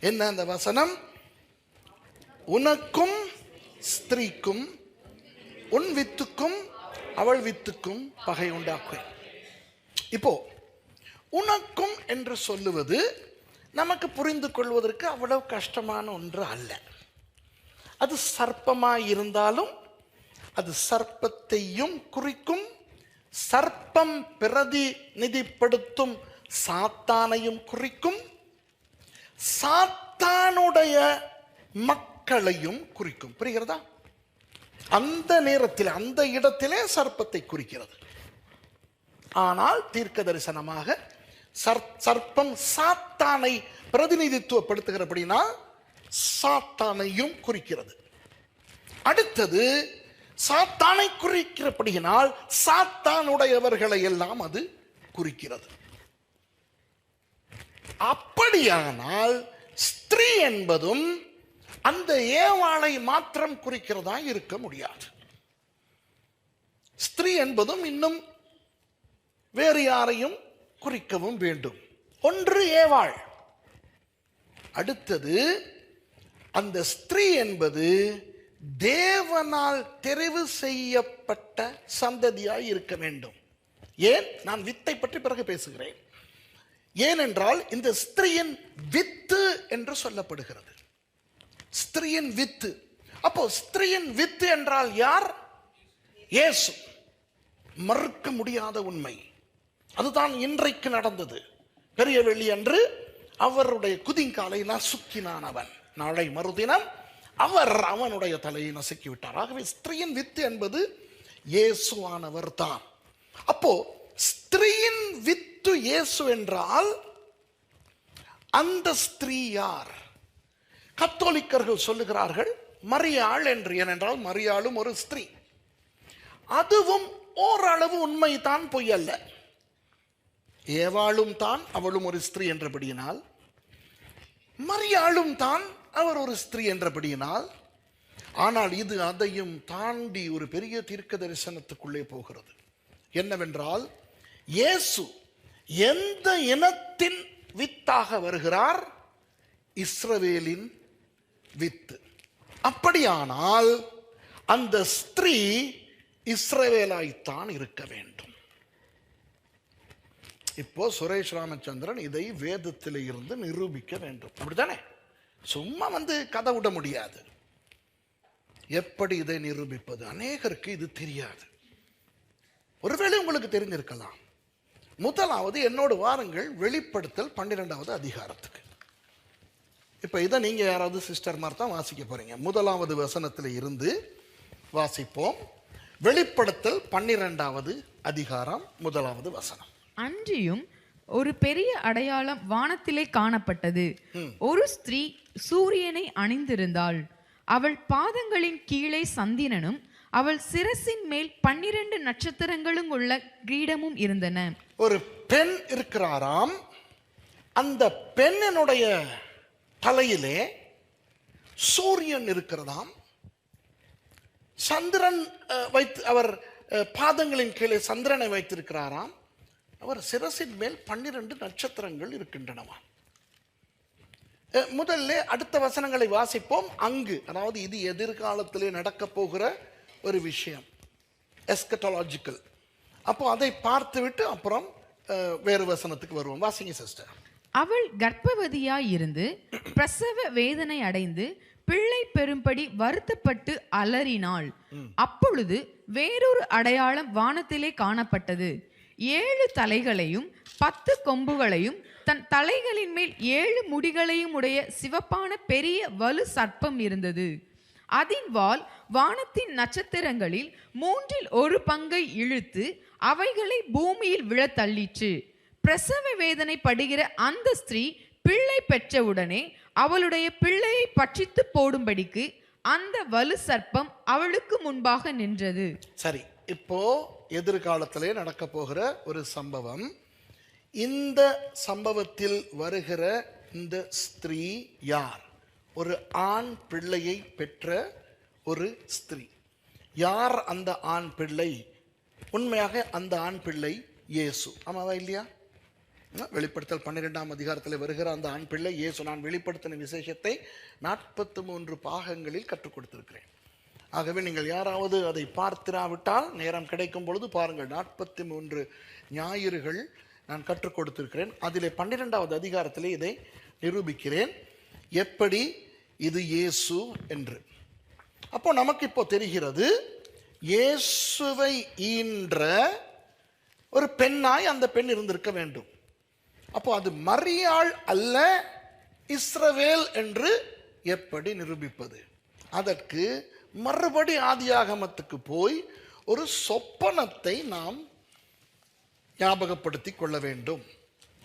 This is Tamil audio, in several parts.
என்ன அந்த வசனம்? உனக்கும் ஸ்திரீக்கும் உன் வித்துக்கும் அவள் வித்துக்கும் பகை உண்டாக்குவேன். இப்போ உனக்கும் என்று சொல்லுவது நமக்கு புரிந்து கொள்வதற்கு அவ்வளவு கஷ்டமான ஒன்று அல்ல. அது சர்ப்பமாக இருந்தாலும் அது சர்ப்பத்தையும் குறிக்கும் சர்ப்பம் பிரதிநிதிப்படுத்தும் சாத்தானையும் குறிக்கும் சாத்தானுடைய மக்களையும் குறிக்கும். புரிகிறதா? அந்த நேரத்தில் அந்த இடத்திலே சர்ப்பத்தை குறிக்கிறது. ஆனால் தீர்க்க தரிசனமாக சர்ப்பம் சாத்தானை பிரதிநிதித்துவப்படுத்துகிறபடினா சாத்தானையும் குறிக்கிறது. அடுத்தது சாத்தானை குறிக்கிறபடியினால் சாத்தானுடையவர்களை எல்லாம் அது குறிக்கிறது. அப்படியானால் ஸ்திரீ என்பதும் அந்த ஏவாளை மாத்திரம் குறிக்கிறதா இருக்க முடியாது. ஸ்திரீ என்பதும் இன்னும் வேறு யாரையும் குறிக்கவும் வேண்டும். ஒன்று ஏவாள். அடுத்தது அந்த ஸ்திரீ என்பது தேவனால் தெரிவு செய்யப்பட்ட சந்ததியாய் இருக்க வேண்டும். ஏன்? நான் வித்தை பற்றி பிறகு பேசுகிறேன். ஏனென்றால் இந்த ஸ்திரீயின் வித்து என்று சொல்லப்படுகிறது. ஸ்திரீயின் வித்து. அப்போ ஸ்திரீயின் வித்து என்றால் யார்? இயேசு. மறுக்க முடியாத உண்மை. அதுதான் இன்றைக்கு நடந்தது. பெரிய வெள்ளி அன்று அவருடைய குதிங்காலை நசுக்கினான் அவன். நாளை மறுதினம் அவர் அவனுடைய தலையை நசுக்கி விட்டார் ஆகவே ஸ்திரீயின் வித்து என்பது இயேசுவானவர் தான். அப்போ ஸ்திரீயின் வித்து இயேசு என்றால் அந்த ஸ்திரீ யார்? கத்தோலிக்கர்கள் சொல்லுகிறார்கள் மரியாள் என்று. ஏனென்றால் மரியாளும் ஒரு ஸ்திரீ. அதுவும் ஓரளவு உண்மைதான் பொய் அல்ல. ஏவாளும் தான் அவளும் ஒரு ஸ்திரீ என்றபடியினால். மரியாளும் தான் அவர் ஒரு ஸ்திரீ என்றபடியினால். ஆனால் இது அதையும் தாண்டி ஒரு பெரிய தீர்க்க தரிசனத்துக்குள்ளே போகிறது. என்னவென்றால் இயேசு எந்த இனத்தின் வித்தாக வருகிறார்? இஸ்ரவேலின் வித்து. அப்படியானால் அந்த ஸ்திரீ இஸ்ரவேலாய்த்தான் இருக்க வேண்டும். இப்போ சுரேஷ் ராமச்சந்திரன் இதை வேதத்தில் இருந்து நிரூபிக்க வேண்டும். அப்படித்தானே? சும்மா வந்து கதை விட முடியாது. எப்படி இதை நிரூபிப்பது? அநேகருக்கு இது தெரியாது. ஒருவேளை உங்களுக்கு தெரிஞ்சிருக்கலாம். முதலாவது என்னோடு வாருங்கள் வெளிப்படுத்தல் பன்னிரெண்டாவது அதிகாரத்துக்கு. இப்போ இதை நீங்க யாராவது சிஸ்டர் மாதிரி தான் வாசிக்க போறீங்க. முதலாவது வசனத்தில் இருந்து வாசிப்போம். வெளிப்படுத்தல் பன்னிரெண்டாவது அதிகாரம் முதலாவது வசனம். அன்றியும் ஒரு பெரிய அடையாளம் வானத்திலே காணப்பட்டது. ஒரு ஸ்திரீ சூரியனை அணிந்திருந்தாள். அவள் பாதங்களின் கீழே சந்திரனும் அவள் சிரசின் மேல் பன்னிரண்டு நட்சத்திரங்களும் உள்ள கிரீடமும் இருந்தன. ஒரு பெண் இருக்கிறாராம். அந்த பெண்ணினுடைய தலையிலே சூரியன் இருக்கிறதாம். சந்திரன் வைத்து அவர் பாதங்களின் கீழே சந்திரனை வைத்திருக்கிறாராம். அவர் சிரசின் மேல் பன்னிரண்டு நட்சத்திரங்கள் இருக்கின்றனவாம் முதல்ல அடுத்த வசனங்களை வாசிப்போம். அங்கு அதாவது இது எதிர்காலத்திலே நடக்க போகிற ஒரு விஷயம். எஸ்கட்டாலஜிக்கல் அப்போ அதை பார்த்துவிட்டு அப்புறம் அஹ், வேறு வசனத்துக்கு வருவோம். வாசிங்க சிஸ்டர் அவள் கர்ப்பவதியாய் இருந்து பிரசவ வேதனை அடைந்து பிள்ளை பெறும்படி வருத்தப்பட்டு அலறினாள். அப்பொழுது வேறொரு அடையாளம் வானத்திலே காணப்பட்டது. ஏழு தலைகளையும் பத்து கொம்புகளையும் தன் தலைகளின் மேல் ஏழு முடிகளையும் உடைய சிவப்பான பெரிய வலு சர்ப்பம் இருந்தது. அதின் வால் வானத்தின் நட்சத்திரங்களில் மூன்றில் ஒரு பங்கை இழுத்து அவைகளை பூமியில் விழத் தள்ளிற்று பிரசவ வேதனை படுகிற அந்த ஸ்திரீ பிள்ளை பெற்றவுடனே அவளுடைய பிள்ளையை பட்சித்து போடும்படிக்கு அந்த வலு சர்ப்பம் அவளுக்கு முன்பாக நின்றது. சரி இப்போ எதிர்காலத்திலே நடக்க போகிற ஒரு சம்பவம். இந்த சம்பவத்தில் வருகிற இந்த ஸ்திரீ யார்? ஒரு ஆண் பிள்ளையை பெற்ற ஒரு ஸ்திரீ. யார் அந்த ஆண் பிள்ளை? உண்மையாக அந்த ஆண் பிள்ளை இயேசு. ஆமாவா இல்லையா? வெளிப்படுத்தல் பன்னிரெண்டாம் அதிகாரத்தில் வருகிற அந்த ஆண் பிள்ளை இயேசு. நான் வெளிப்படுத்தின விசேஷத்தை நாற்பத்து மூன்று பாகங்களில் கற்றுக் கொடுத்திருக்கிறேன். ஆகவே நீங்கள் யாராவது அதை பார்த்திராவிட்டால் நேரம் கிடைக்கும் பொழுது பாருங்கள் நாற்பத்தி மூன்று ஞாயிறுகள் நான் கற்றுக் கொடுத்திருக்கிறேன். அதிலே பன்னிரெண்டாவது அதிகாரத்திலே இதை நிரூபிக்கிறேன். எப்படி? இது இயேசு என்று. அப்போ நமக்கு இப்போ தெரிகிறது இயேசுவை ஈன்ற ஒரு பெண்ணாய் அந்த பெண் இருந்திருக்க வேண்டும். அப்போ அது மரியாள் அல்ல இஸ்ரவேல் என்று எப்படி நிரூபிப்பது? அதற்கு மறுபடி ஆதியாகமத்துக்கு போய் ஒரு சொப்பனத்தை நாம் ஞாபகப்படுத்தி கொள்ள வேண்டும்.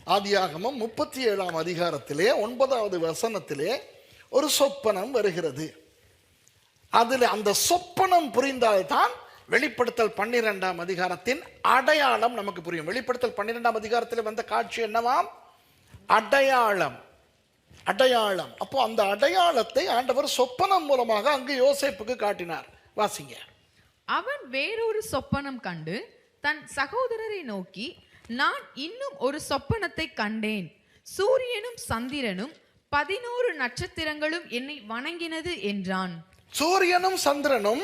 ஆதியாகமம் முப்பத்தி ஏழாம் அதிகாரத்திலே ஒன்பதாவது வசனத்திலே ஒரு சொப்பனம் வருகிறது. அதில் அந்த சொப்பனம் புரிந்தால்தான் வெளிப்படுத்தல் பன்னிரெண்டாம் அதிகாரத்தின் அடையாளம் நமக்கு புரியும். வெளிப்படுத்தல் பன்னிரெண்டாம் அதிகாரத்தில் வந்த காட்சி என்னவாம்? அடையாளம். அடையாளம். அப்போ அந்த அடையாளத்தை ஆண்டவர் சொப்பனம் மூலமாக அங்கு யோசேப்புக்கு காட்டினார். வாசிங்க. அவன் வேறொரு சொப்பனம் கண்டு தன் சகோதரரை நோக்கி நான் இன்னும் ஒரு சொப்பனத்தை கண்டேன். சூரியனும் சந்திரனும் பதினோரு நட்சத்திரங்களும் என்னை வணங்கினது என்றான். சூரியனும் சந்திரனும்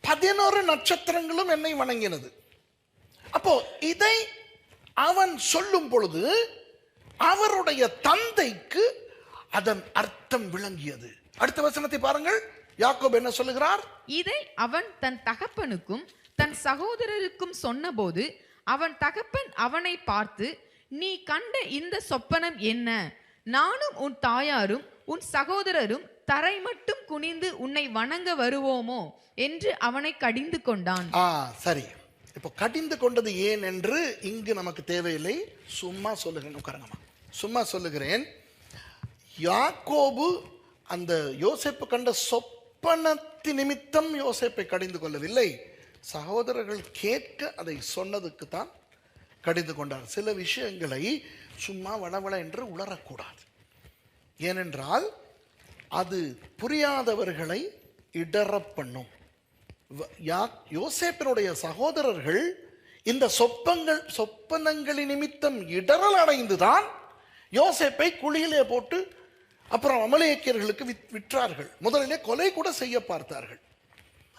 பதினோரு நட்சத்திரங்களும் என்னை வணங்கினது. அப்போ இதை அவன் சொல்லும் பொழுது அவருடைய தந்தைக்கு அதன் அர்த்தம் விளங்கியது. அடுத்த வசனத்தை பாருங்கள். யாக்கோப் என்ன சொல்லுகிறார்? இதை அவன் தன் தகப்பனுக்கும் தன் சகோதரருக்கும் சொன்னபோது அவன் தகப்பன் அவனை பார்த்து நீ கண்ட இந்த சொப்பனம் என்ன? நானும் உன் தாயாரும் உன் சகோதரரும் தரை மட்டும் குனிந்து உன்னை வணங்க வருவோமோ என்று அவனை கடிந்து கொண்டான். ஆ சரி. இப்போ கடிந்து கொண்டது ஏன் என்று இங்கு நமக்கு தேவையில்லை. சும்மா சொல்லுகிறேன் உட்காரங்கம்மா சும்மா சொல்லுகிறேன். யாக்கோபு அந்த யோசிப்பு கண்ட சொப்பனத்து நிமித்தம் யோசிப்பை கடிந்து கொள்ளவில்லை. சகோதரர்கள் கேட்க அதை சொன்னதுக்கு தான் கடிந்து கொண்டார். சில விஷயங்களை சும்மா வளவள என்று உளரக்கூடாது ஏனென்றால் அது புரியாதவர்களை இடறப் பண்ணும். வ- யோசேப்பினுடைய சகோதரர்கள் இந்த சொப்பங்கள் சொப்பனங்களின் நிமித்தம் இடரல் அடைந்துதான் யோசேப்பை குழியிலே போட்டு அப்புறம் அமலேக்கியர்களுக்கு விற்றார்கள். முதலிலே கொலை கூட செய்ய பார்த்தார்கள்.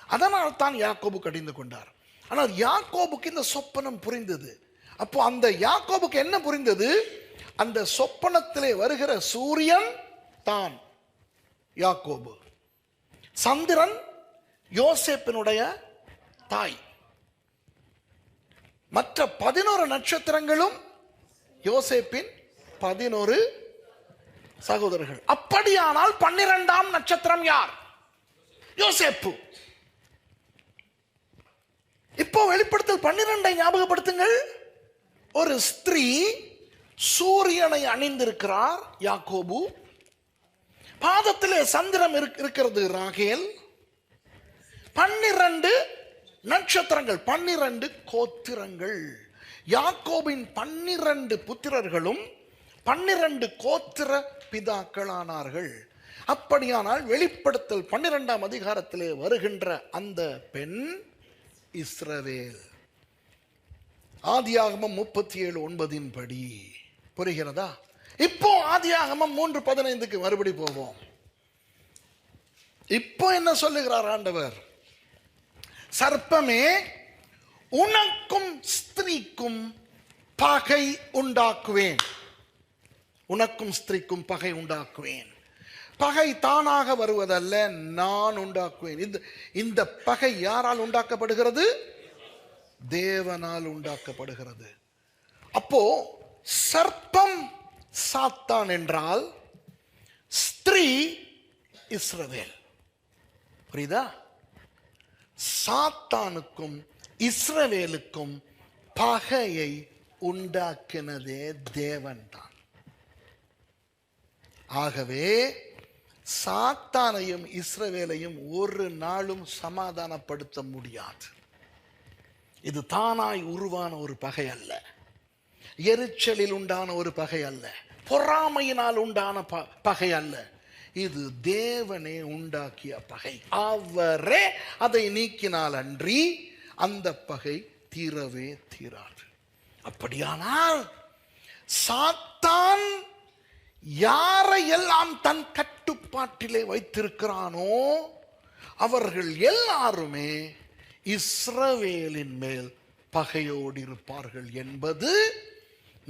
அதனால் தான் யாக்கோபு கடிந்து கொண்டார். ஆனால் யாக்கோபுக்கு இந்த சொப்பனம் புரிந்தது. அப்போ அந்த யாக்கோபுக்கு என்ன புரிந்தது? அந்த சொப்பனத்திலே வருகிற சூரியன் தான் யாக்கோபு. சந்திரன் யோசேப்பினுடைய தாய். மற்ற பதினோரு நட்சத்திரங்களும் யோசேப்பின் பதினோரு சகோதரர்கள். அப்படியானால் பன்னிரெண்டாம் நட்சத்திரம் யார்? யோசேப்பு. இப்போ வெளிப்படுத்தல் பன்னிரெண்டை ஞாபகப்படுத்துங்கள். ஒரு ஸ்திரீ சூரியனை அணிந்திருக்கிறார் யாக்கோபு. பாதத்திலே சந்திரம் இருக்- இருக்கிறது ராகேல். பன்னிரண்டு நட்சத்திரங்கள் பன்னிரண்டு கோத்திரங்கள். யாக்கோபின் பன்னிரண்டு புத்திரர்களும் பன்னிரண்டு கோத்திர பிதாக்களானார்கள். அப்படியானால் வெளிப்படுத்தல் பன்னிரெண்டாம் அதிகாரத்திலே வருகின்ற அந்த பெண் இஸ்ரவேல். ஆதியாகமம் முப்பத்தி ஏழு ஒன்பதின் படி புரிகிறதா? இப்போ ஆதியாகமம் மூன்று பதினைந்துக்கு மறுபடி போவோம். இப்போ என்ன சொல்லுகிறார் ஆண்டவர்? சர்ப்பமே உனக்கும் ஸ்திரீக்கும் பகை உண்டாக்குவேன். உனக்கும் ஸ்திரீக்கும் பகை உண்டாக்குவேன். பகை தானாக வருவதல்ல நான் உண்டாக்குவேன். இந்த இந்த பகை யாரால் உண்டாக்கப்படுகிறது? தேவனால் உண்டாக்கப்படுகிறது. அப்போ சர்ப்பம் சாத்தான் என்றால் ஸ்திரீ இஸ்ரவேல். புரியுதா? சாத்தானுக்கும் இஸ்ரவேலுக்கும் பகையை உண்டாக்கினதே தேவன்தான். ஆகவே சாத்தானையும் இஸ்ரவேலையும் ஒரு நாளும் சமாதானப்படுத்த முடியாது. இது தானாய் உருவான ஒரு பகை அல்ல. எரிச்சலில் உண்டான ஒரு பகை அல்ல. பொறாமையினால் உண்டான ப- பகை அல்ல. இது தேவனே உண்டாக்கிய பகை. அவரே அதை நீக்கினால் அன்றி அந்த பகை தீரவே தீராது. அப்படியானால் சாத்தான் யாரை எல்லாம் தன் கட்டுப்பாட்டிலே வைத்திருக்கிறானோ அவர்கள் எல்லாருமே இஸ்ரவேலின் மேல் பகையோடு இருப்பார்கள் என்பது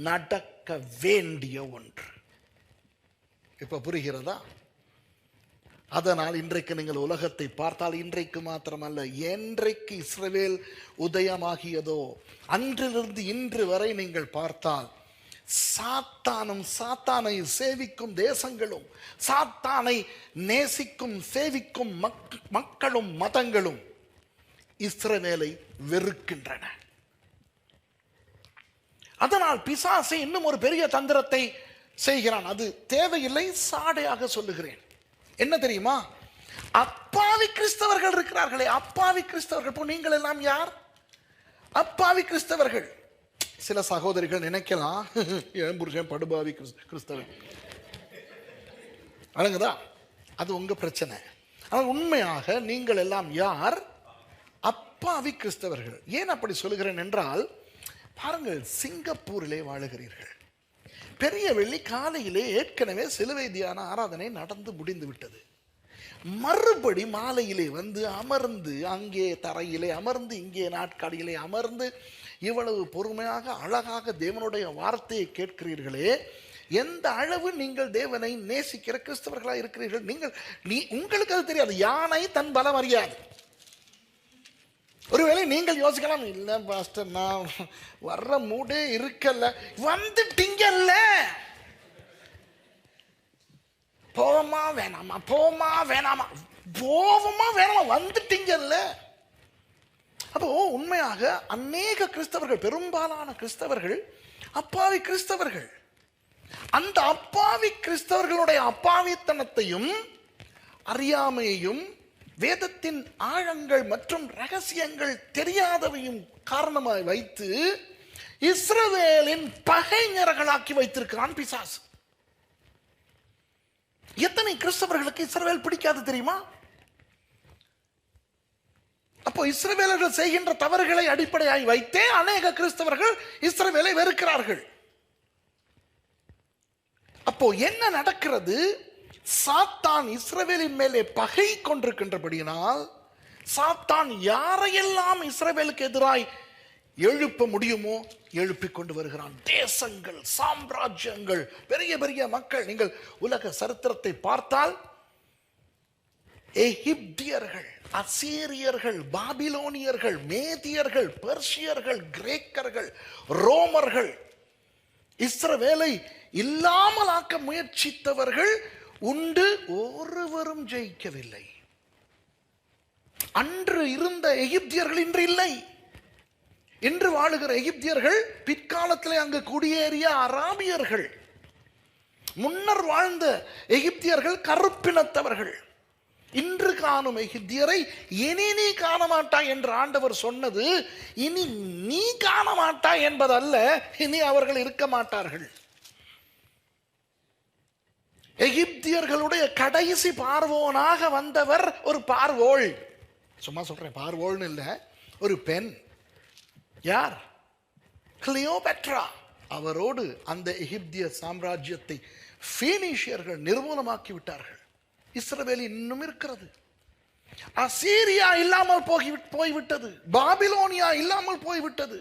நடக்க வேண்டிய ஒன்று. இப்ப புரிகிறதா? அதனால் இன்றைக்கு நீங்கள் உலகத்தை பார்த்தால் இன்றைக்கு மாத்திரமல்ல என்றைக்கு இஸ்ரவேல் உதயமாகியதோ அன்றிலிருந்து இன்று வரை நீங்கள் பார்த்தால் சாத்தானும் சாத்தானை சேவிக்கும் தேசங்களும் சாத்தானை நேசிக்கும் சேவிக்கும் மக்- மக்களும் மதங்களும் இஸ்ரவேலை வெறுக்கின்றன. அதனால் பிசாசு இன்னும் ஒரு பெரிய தந்திரத்தை செய்கிறான். அது தேவையில்லை சாடையாக சொல்லுகிறேன். என்ன தெரியுமா? அப்பாவி கிறிஸ்தவர்கள் இருக்கிறார்களே அப்பாவி கிறிஸ்தவர்கள். இப்போ நீங்கள் எல்லாம் யார்? அப்பாவி கிறிஸ்தவர்கள். சில சகோதரிகள் நினைக்கலாம் என் புருஷன் படுபாவி கிறிஸ்தவன். அழகுதா அது உங்க பிரச்சனை. ஆனால் உண்மையாக நீங்கள் எல்லாம் யார்? அப்பாவி கிறிஸ்தவர்கள். ஏன் அப்படி சொல்லுகிறேன் என்றால் பாருங்கள் சிங்கப்பூரிலே வாழுகிறீர்கள். பெரிய வெள்ளி காலையிலே ஏற்கனவே சிலுவை தியான ஆராதனை நடந்து முடிந்து விட்டது. மறுபடி மாலையிலே வந்து அமர்ந்து அங்கே தரையிலே அமர்ந்து இங்கே நாட்காலியிலே அமர்ந்து இவ்வளவு பொறுமையாக அழகாக தேவனுடைய வார்த்தையை கேட்கிறீர்களே எந்த அளவு நீங்கள் தேவனை நேசிக்கிற கிறிஸ்தவர்களாக இருக்கிறீர்கள் நீங்கள் நீ உங்களுக்கு அது தெரியாது. யானை தன் பலம் அறியாது. ஒருவேளை நீங்கள் யோசிக்கலாம் இல்லை பாஸ்டர் நான் வர்ற மூடே இருக்கல்ல வந்துட்டீங்கல்ல. போவோமா வேணாமா போமா வேணாமா. போவோமா வேணாமா வந்துட்டீங்கல்ல. அப்போ உண்மையாக அநேக கிறிஸ்தவர்கள் பெரும்பாலான கிறிஸ்தவர்கள் அப்பாவி கிறிஸ்தவர்கள் அந்த அப்பாவி கிறிஸ்தவர்களுடைய அப்பாவித்தனத்தையும் அறியாமையையும் வேதத்தின் ஆழங்கள் மற்றும் ரகசியங்கள் தெரியாதவையும் காரணமாய் வைத்து இஸ்ரவேலின் பகைஞர்களாக்கி வைத்திருக்கிறான் பிசாசு. எத்தனை கிறிஸ்தவர்களுக்கு இஸ்ரவேல் பிடிக்காது தெரியுமா? அப்போ இஸ்ரவேலர்கள் செய்கின்ற தவறுகளை அடிப்படையாய் வைத்தே அநேக கிறிஸ்தவர்கள் இஸ்ரவேலை வெறுக்கிறார்கள். அப்போ என்ன நடக்கிறது? சாத்தான் இஸ்ரவேலின் மேலே பகை கொண்டிருக்கின்றபடியினால் சாத்தான் யாரையெல்லாம் இஸ்ரவேலுக்கு எதிராய் எழுப்ப முடியுமோ எழுப்பிக் கொண்டு வருகிறான். தேசங்கள் சாம்ராஜ்யங்கள் பெரிய பெரிய மக்கள். நீங்கள் உலக சரித்திரத்தை பார்த்தால் எகிப்தியர்கள் அசீரியர்கள் பாபிலோனியர்கள் மேதியர்கள் பெர்ஷியர்கள் கிரேக்கர்கள் ரோமர்கள் இஸ்ரவேலை இல்லாமல் ஆக்க முயற்சித்தவர்கள் உண்டு ஒருவரும் ஜெயிக்கவில்லை. அன்று இருந்த எகிப்தியர்கள் இன்று இல்லை. இன்று வாழுகிற எகிப்தியர்கள் பிற்காலத்திலே அங்கு குடியேறிய அராபியர்கள். முன்னர் வாழ்ந்த எகிப்தியர்கள் கருப்பினத்தவர்கள். இன்று காணும் எகிப்தியரை இனி நீ காண மாட்டாய் என்று ஆண்டவர் சொன்னது இனி நீ காண மாட்டாய் என்பதல்ல இனி அவர்கள் இருக்க மாட்டார்கள். எகிப்தியர்களுடைய கடைசி பார்வோனாக வந்தவர் ஒரு பார்வோள். சும்மா சொல்றேன் பார்வோள்னு இல்லை ஒரு பெண். யார்? கிளியோபெட்ரா. அவரோடு அந்த எகிப்திய சாம்ராஜ்யத்தை பீனிஷியர்கள் நிர்மூலமாக்கி விட்டார்கள். இஸ்ரவேல் இன்னும் இருக்கிறது. அசீரியா இல்லாமல் போகி போய்விட்டது. பாபிலோனியா இல்லாமல் போய்விட்டது.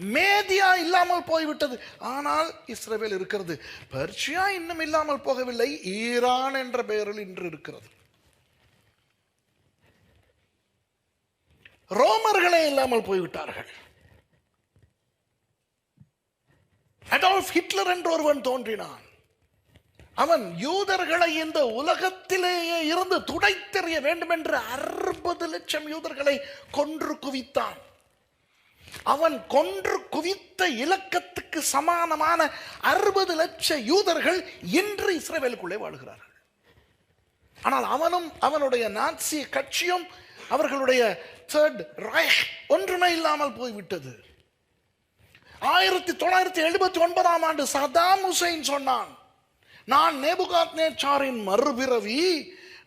மேதியா இல்லாமல் போய்விட்டது. ஆனால் இஸ்ரவேல் இருக்கிறது. பர்ஷியா இன்னும் இல்லாமல் போகவில்லை. ஈரான் என்ற பெயரில் இன்று இருக்கிறது. ரோமர்களே இல்லாமல் போய்விட்டார்கள். அடால்ஃப் ஹிட்லர் என்று ஒருவன் தோன்றினான். அவன் யூதர்களை இந்த உலகத்திலேயே இருந்து துடைத்தெறிய வேண்டும் என்று அறுபது லட்சம் யூதர்களை கொன்று குவித்தான். அவன் கொன்று குவித்த இலக்கத்துக்கு சமானமான அறுபது லட்ச யூதர்கள் இன்று இஸ்ரேலுக்குள்ளே வாழ்கிறார்கள். ஆனால் அவனும் அவனுடைய நாட்சி கட்சியும் அவர்களுடைய தேர்ட் ராய்க் ஒன்றுமே இல்லாமல் போய்விட்டது. ஆயிரத்தி தொள்ளாயிரத்தி எழுபத்தி ஒன்பதாம் ஆண்டு சதாம் ஹுசைன் சொன்னான் நான் நேபுகாத் நேச்சாரின் மறுபிறவி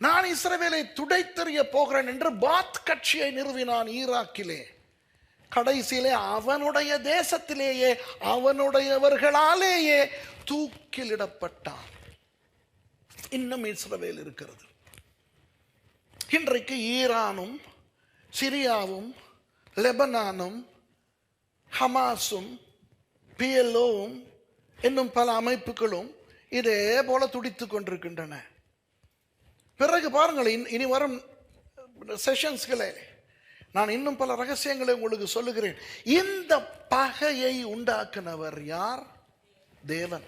நான் இஸ்ரேவேலை துடைத்தெறிய போகிறேன் என்று பாத் கட்சியை நிறுவினான் ஈராக்கிலே. கடைசியிலே அவனுடைய தேசத்திலேயே அவனுடையவர்களாலேயே தூக்கிலிடப்பட்டான். இன்னும் இஸ்ரவேல் இருக்கிறது. இன்றைக்கு ஈரானும் சிரியாவும் லெபனானும் ஹமாஸும் பிஎல்ஓவும் இன்னும் பல அமைப்புகளும் இதே போல துடித்து கொண்டிருக்கின்றன. பிறகு பாருங்கள் இனி வரும் செஷன்ஸ்களே நான் இன்னும் பல ரகசியங்களை உங்களுக்கு சொல்லுகிறேன். இந்த பகையை உண்டாக்குனவர் யார்? தேவன்.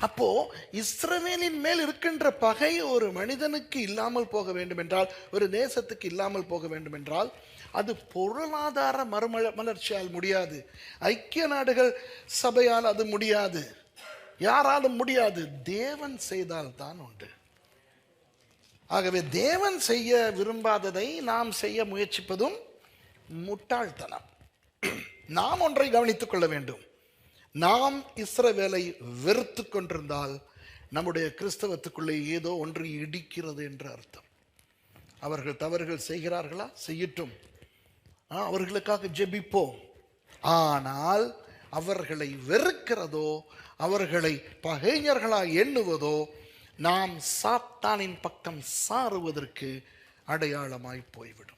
அப்போ இஸ்ரவேலின் மேல் இருக்கின்ற பகை ஒரு மனிதனுக்கு இல்லாமல் போக வேண்டும் என்றால் ஒரு தேசத்துக்கு இல்லாமல் போக வேண்டும் என்றால் அது பொருளாதார மறுமல மலர்ச்சியால் முடியாது. ஐக்கிய நாடுகள் சபையால் அது முடியாது. யாராலும் முடியாது. தேவன் செய்தால் தான் உண்டு. ஆகவே தேவன் செய்ய விரும்பாததை நாம் செய்ய முயற்சிப்பதும் முட்டாள்தனம். நாம் ஒன்றை கவனித்துக் கொள்ள வேண்டும். நாம் இஸ்ரவேலை வெறுத்து கொண்டிருந்தால் நம்முடைய கிறிஸ்தவத்துக்குள்ளே ஏதோ ஒன்று இடிக்கிறது என்று அர்த்தம். அவர்கள் தவறுகள் செய்கிறார்களா? செய்யட்டும். ஆ, அவர்களுக்காக ஜெபிப்போம். ஆனால் அவர்களை வெறுக்கிறதோ அவர்களை பகைஞர்களாக எண்ணுவதோ நாம் சாத்தானின் பக்கம் சாருவதற்கு அடையாளமாய் போய்விடும்.